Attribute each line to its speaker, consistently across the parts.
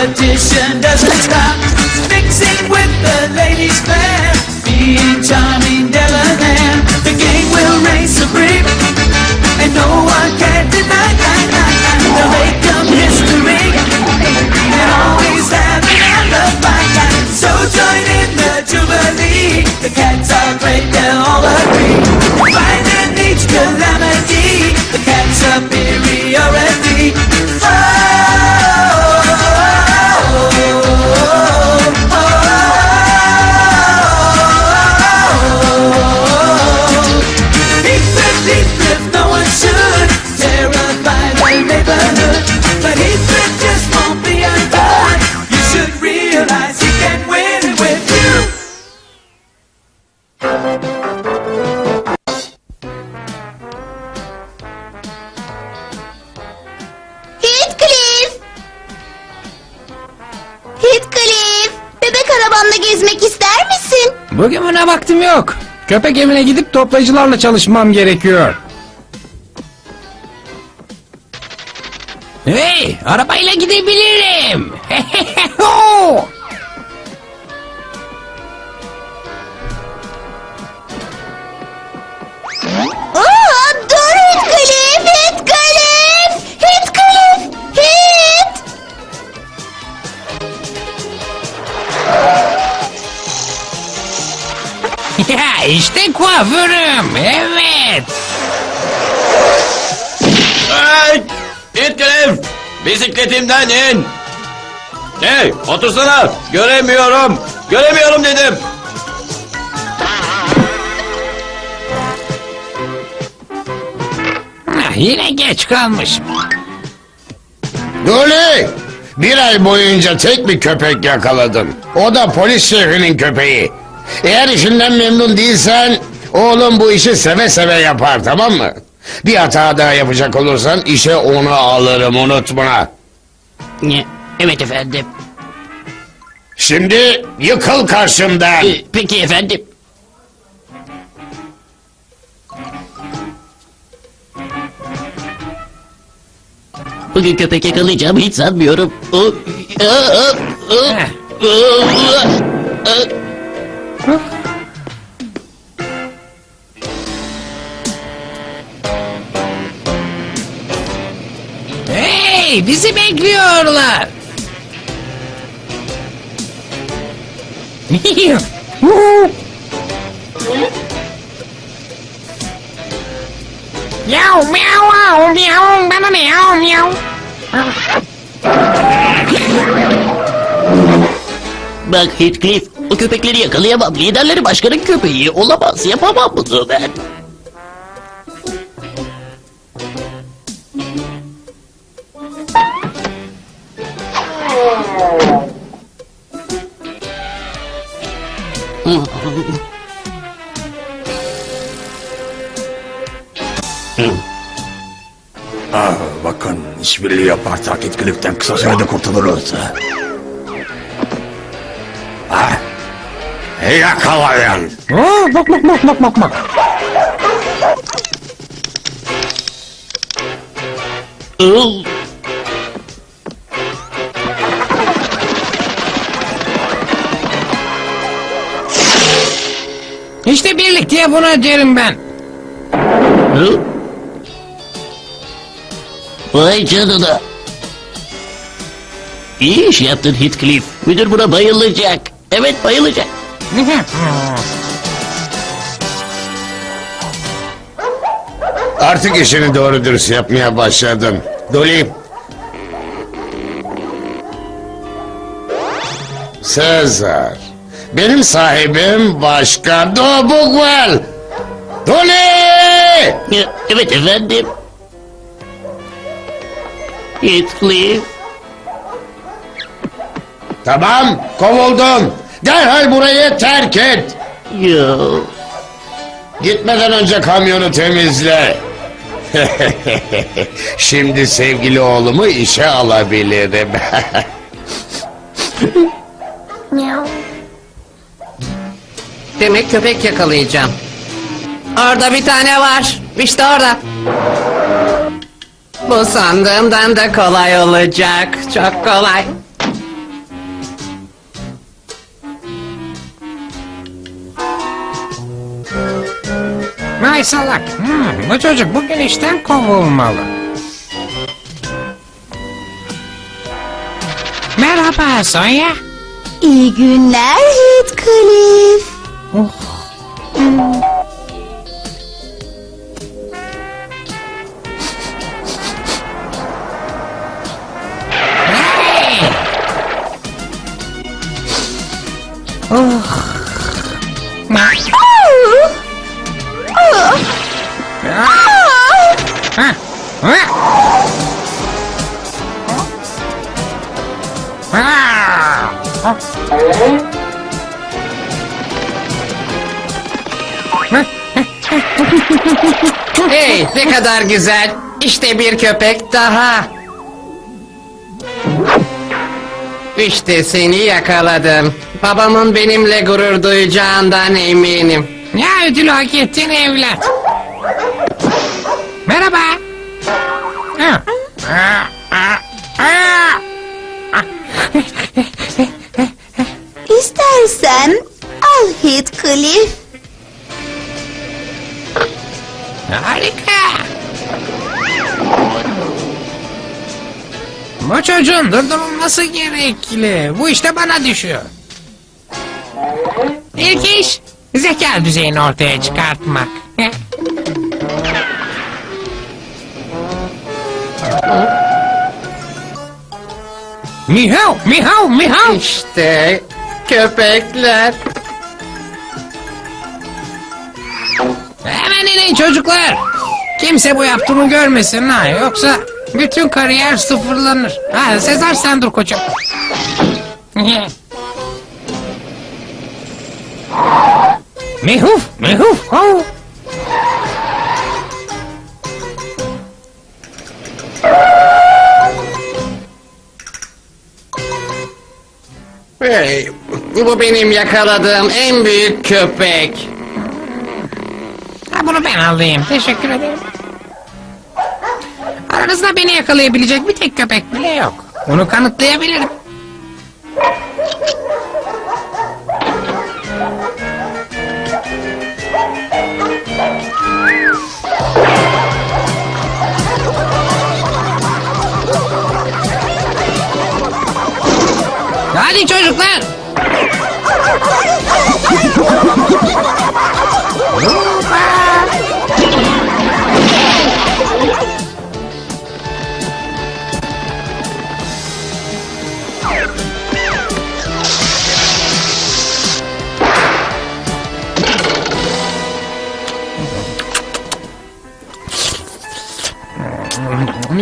Speaker 1: competition doesn't stop. Mixing with the ladies fair, being charming
Speaker 2: Arabamla gezmek ister misin?
Speaker 3: Bugün buna vaktim yok. Köpek evine gidip toplayıcılarla çalışmam gerekiyor. Hey, arabayla gidebilirim. işte kuaförüm. Evet.
Speaker 4: Hey! İtkilim! Bisikletimden in! Hey! Otursana! Göremiyorum! Göremiyorum dedim!
Speaker 3: Ah, yine geç kalmış.
Speaker 5: Dolly! Bir ay boyunca tek bir köpek yakaladın. O da polis şehrinin köpeği. Eğer işinden memnun değilsen oğlum bu işi seve seve yapar tamam mı? Bir hata daha yapacak olursan işe onu alırım unutma.
Speaker 6: Evet efendim.
Speaker 5: Şimdi yıkıl karşımdan.
Speaker 6: Ee, Peki efendim. Bugün köpek yakalayacağımı hiç sanmıyorum. O, aa, aa, aa,
Speaker 3: Heh.
Speaker 6: aa, aa.
Speaker 3: Hey, bizi bekliyorlar. Miau miau miau miau bana miau miau.
Speaker 6: Bak Heathcliff, o köpekleri yakalayamam. Liderleri başkanın köpeği. Olamaz, yapamam bunu ben.
Speaker 7: Ah, bakın işbirliği yaparsak Heathcliff'ten kısa sürede kurtuluruz. Yakalayın.
Speaker 3: Oh, bak bak bak bak bak bak.
Speaker 6: Iı,
Speaker 3: İşte birlikte buna derim ben.
Speaker 6: Hı? Vay canına. İyi iş yaptın Heathcliff. Müdür buna bayılacak. Evet bayılacak.
Speaker 5: Artık işini doğru dürüst yapmaya başladın. Dolly. Sezar. Benim sahibim başka Dobugwell. Dolly!
Speaker 6: Ya, Evet efendim. Heathcliff.
Speaker 5: Tamam, kovuldun. Derhal burayı terk et.
Speaker 6: Ya.
Speaker 5: Gitmeden önce kamyonu temizle. Şimdi sevgili oğlumu işe alabilirim.
Speaker 8: Demek köpek yakalayacağım. Orada bir tane var. İşte orada. Bu sandığımdan da kolay olacak. Çok kolay.
Speaker 3: Vay salak. Hmm, bu çocuk bugün işten kovulmalı. Merhaba Sonya.
Speaker 2: İyi günler Heathcliff.
Speaker 3: Ha,
Speaker 8: ne kadar güzel. İşte bir köpek daha. İşte seni yakaladım. Babamın benimle gurur duyacağından eminim.
Speaker 3: Ya ödülü hak ettin evlat. Merhaba. Ha. Ha, ha, ha.
Speaker 2: İstersen al Heathcliff.
Speaker 3: Harika. Bu çocuğun durdurulması gerekli. Bu işte bana düşüyor. İlk iş zeka düzeyini ortaya çıkartmak. Mihav, mihav, mihav.
Speaker 8: İşte köpekler.
Speaker 3: Hemen inin çocuklar. Kimse bu yaptığımı görmesin ha. Yoksa bütün kariyer sıfırlanır. Ha, Sezar sen dur koçum. Mehuf, mehuf. ho.
Speaker 8: Hey, bu benim yakaladığım en büyük köpek.
Speaker 3: Ha, bunu ben alayım. Teşekkür ederim. Aranızda beni yakalayabilecek bir tek köpek bile yok. Bunu kanıtlayabilirim.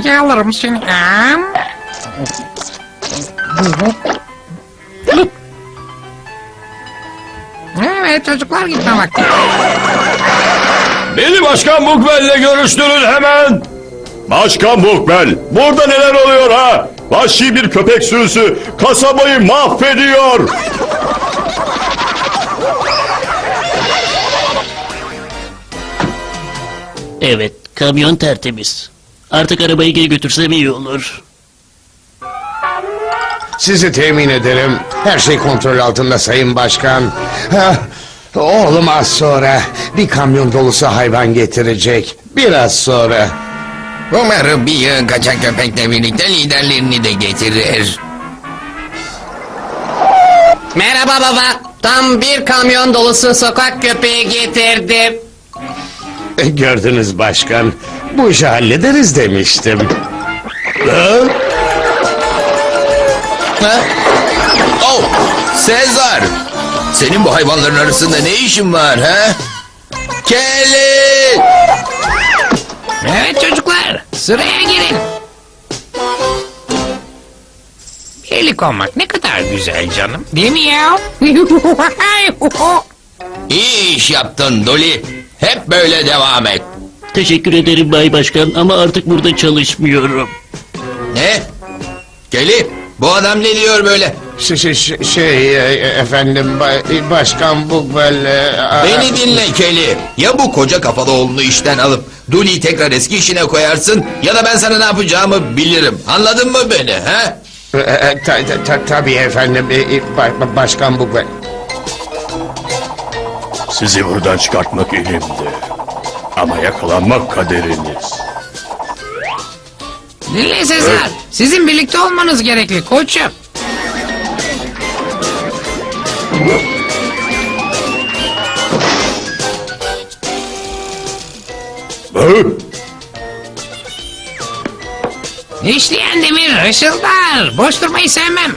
Speaker 3: Yalarım seni. Am. Evet çocuklar gitme vakti.
Speaker 7: Beni Başkan Bukbel'le görüştürün hemen. Başkan Bukbel, burada neler oluyor ha? Vahşi bir köpek sürüsü kasabayı mahvediyor.
Speaker 6: Evet, kamyon tertemiz. Artık arabayı geri götürsem iyi olur.
Speaker 5: Sizi temin ederim. Her şey kontrol altında Sayın Başkan. Ha, oğlum az sonra bir kamyon dolusu hayvan getirecek. Biraz sonra.
Speaker 9: Umarım bir yığın kaçak köpekle birlikte liderlerini de getirir.
Speaker 8: Merhaba baba. Tam bir kamyon dolusu sokak köpeği getirdim.
Speaker 5: Gördünüz başkan. Bu işi hallederiz demiştim. Ha?
Speaker 9: Ha? Oh, Sezar! Senin bu hayvanların arasında ne işin var ha? Kelly!
Speaker 3: Evet çocuklar sıraya girin. Birlik olmak ne kadar güzel canım. Değil mi ya?
Speaker 9: İyi iş yaptın Dolly. Hep böyle devam et.
Speaker 6: Teşekkür ederim Bay Başkan ama artık burada çalışmıyorum.
Speaker 9: Ne? Kelly, bu adam ne diyor böyle?
Speaker 5: Şey, şey, şey, e, efendim ba- başkan bu böyle... a-
Speaker 9: Beni dinle Kelly. Ya bu koca kafalı oğlunu işten alıp Dolly'yi tekrar eski işine koyarsın ya da ben sana ne yapacağımı bilirim. Anladın mı beni ha?
Speaker 5: E, e, ta- ta- ta- tabii efendim e, e, ba- ba- başkan bu böyle.
Speaker 7: Sizi buradan çıkartmak elimde. Ama yakalanmak kaderiniz.
Speaker 3: Dinle Sezar. Sizin birlikte olmanız gerekli koçum.
Speaker 7: Hı?
Speaker 3: İşleyen demir ışıldar. Boş durmayı sevmem.